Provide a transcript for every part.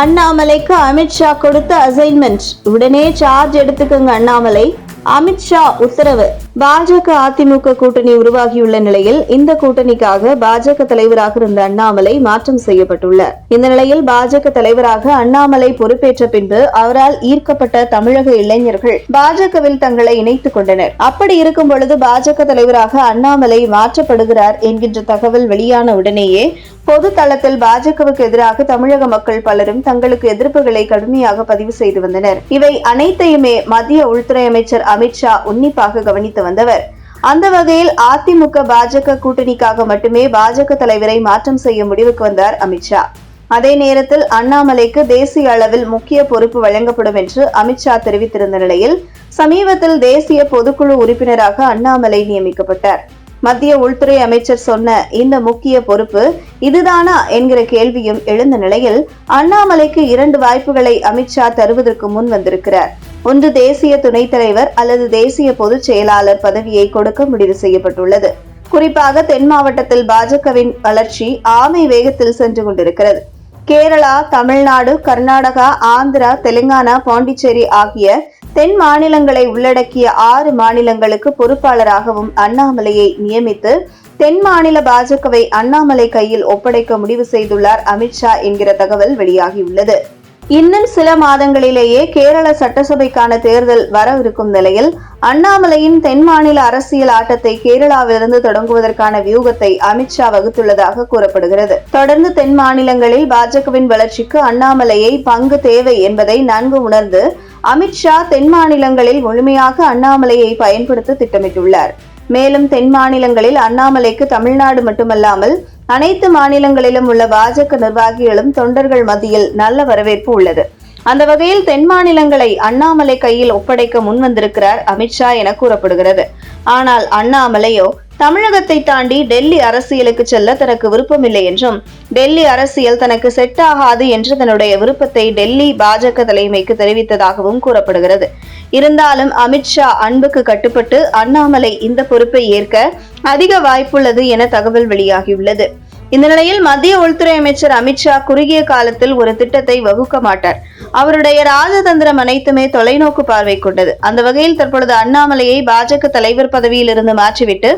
அண்ணாமலைக்கு அமித்ஷா கொடுத்த அசைன்மெண்ட் உடனே சார்ஜ் எடுத்துக்கங்க அண்ணாமலை. அமித்ஷா உத்தரவு. பாஜக அதிமுக கூட்டணி உருவாகியுள்ள நிலையில் இந்த கூட்டணிக்காக பாஜக தலைவராக இருந்த அண்ணாமலை மாற்றம் செய்யப்பட்டுள்ளார். இந்த நிலையில் பாஜக தலைவராக அண்ணாமலை பொறுப்பேற்ற பின்பு அவரால் ஈர்க்கப்பட்ட தமிழக இளைஞர்கள் பாஜகவில் தங்களை இணைத்துக் கொண்டனர். அப்படி இருக்கும் பொழுது பாஜக தலைவராக அண்ணாமலை மாற்றப்படுகிறார் என்கின்ற தகவல் வெளியான உடனேயே பொது தளத்தில் பாஜகவுக்கு எதிராக தமிழக மக்கள் பலரும் தங்களுக்கு எதிர்ப்புகளை கடுமையாக பதிவு செய்து வந்தனர். இவை அனைத்தையுமே மத்திய உள்துறை அமைச்சர் அமித்ஷா உன்னிப்பாக கவனித்து வந்தவர். அந்த வகையில் அதிமுக பாஜக கூட்டணிக்காக மட்டுமே பாஜக தலைவரை மாற்றம் செய்ய முடிவுக்கு வந்தார் அமித்ஷா அதே நேரத்தில் அண்ணாமலைக்கு தேசிய அளவில் முக்கிய பொறுப்பு வழங்கப்படும் என்று அமித்ஷா தெரிவித்திருந்த நிலையில் சமீபத்தில் தேசிய பொதுக்குழு உறுப்பினராக அண்ணாமலை நியமிக்கப்பட்டார். மத்திய உள்துறை அமைச்சர் சொன்ன இந்த முக்கிய பொறுப்பு இதுதானா என்கிற கேள்வியும் எழுந்த நிலையில் அண்ணாமலைக்கு இரண்டு வாய்ப்புகளை அமித்ஷா தருவதற்கு முன் வந்திருக்கிறார். ஒன்று தேசிய துணைத் தலைவர் அல்லது தேசிய பொதுச் செயலாளர் பதவியை கொடுக்க முடிவு செய்யப்பட்டுள்ளது. குறிப்பாக தென் மாவட்டத்தில் பாஜகவின் வளர்ச்சி ஆமை வேகத்தில் சென்று கொண்டிருக்கிறது. கேரளா தமிழ்நாடு கர்நாடகா ஆந்திரா தெலுங்கானா பாண்டிச்சேரி ஆகிய தென் மாநிலங்களை உள்ளடக்கிய ஆறு மாநிலங்களுக்கு பொறுப்பாளராகவும் அண்ணாமலையை நியமித்து தென் மாநில பாஜகவை அண்ணாமலை கையில் ஒப்படைக்க முடிவு செய்துள்ளார் அமித்ஷா என்கிற தகவல் வெளியாகியுள்ளது. இன்னும் சில மாதங்களிலேயே கேரள சட்டசபைக்கான தேர்தல் வரவிருக்கும் நிலையில் அண்ணாமலையின் தென் மாநில அரசியல் ஆட்டத்தை கேரளாவிலிருந்து தொடங்குவதற்கான வியூகத்தை அமித்ஷா வகுத்துள்ளதாக கூறப்படுகிறது. தொடர்ந்து தென் மாநிலங்களில் பாஜகவின் வளர்ச்சிக்கு அண்ணாமலையை பங்கு தேவை என்பதை நன்கு உணர்ந்து அமித்ஷா தென் மாநிலங்களில் முழுமையாக அண்ணாமலையை பயன்படுத்த திட்டமிட்டுள்ளார். மேலும் தென் மாநிலங்களில் அண்ணாமலைக்கு தமிழ்நாடு மட்டுமல்லாமல் அனைத்து மாநிலங்களிலும் உள்ள பாஜக நிர்வாகிகளும் தொண்டர்கள் மத்தியில் நல்ல வரவேற்பு உள்ளது. அந்த வகையில் தென் மாநிலங்களை அண்ணாமலை கையில் ஒப்படைக்க முன்வந்திருக்கிறார் அமித்ஷா என கூறப்படுகிறது. ஆனால் அண்ணாமலையோ தமிழகத்தை தாண்டி டெல்லி அரசியலுக்கு செல்ல தனக்கு விருப்பமில்லை என்றும் டெல்லி அரசியல் தனக்கு செட் ஆகாது என்று தன்னுடைய விருப்பத்தை டெல்லி பாஜக தலைமைக்கு தெரிவித்ததாகவும் கூறப்படுகிறது. இருந்தாலும் அமித்ஷா அன்புக்கு கட்டுப்பட்டு அண்ணாமலை இந்த பொறுப்பை ஏற்க அதிக வாய்ப்புள்ளது என தகவல் வெளியாகியுள்ளது. இந்த நிலையில் மத்திய உள்துறை அமைச்சர் அமித்ஷா குறுகிய காலத்தில் ஒரு திட்டத்தை வகுக்க மாட்டார். அவருடைய ராஜதந்திரம் அனைத்துமே தொலைநோக்கு பார்வை கொண்டது. அந்த வகையில் தற்பொழுது அண்ணாமலையை பாஜக தலைவர் பதவியில் இருந்து மாற்றிவிட்டு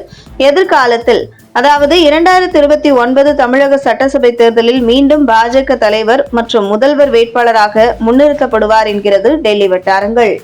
எதிர்காலத்தில் அதாவது இரண்டாயிரத்தி இருபத்தி ஒன்பது தமிழக சட்டசபை தேர்தலில் மீண்டும் பாஜக தலைவர் மற்றும் முதல்வர் வேட்பாளராக முன்னிறுத்தப்படுவார் என்கிறது டெல்லி வட்டாரங்கள்.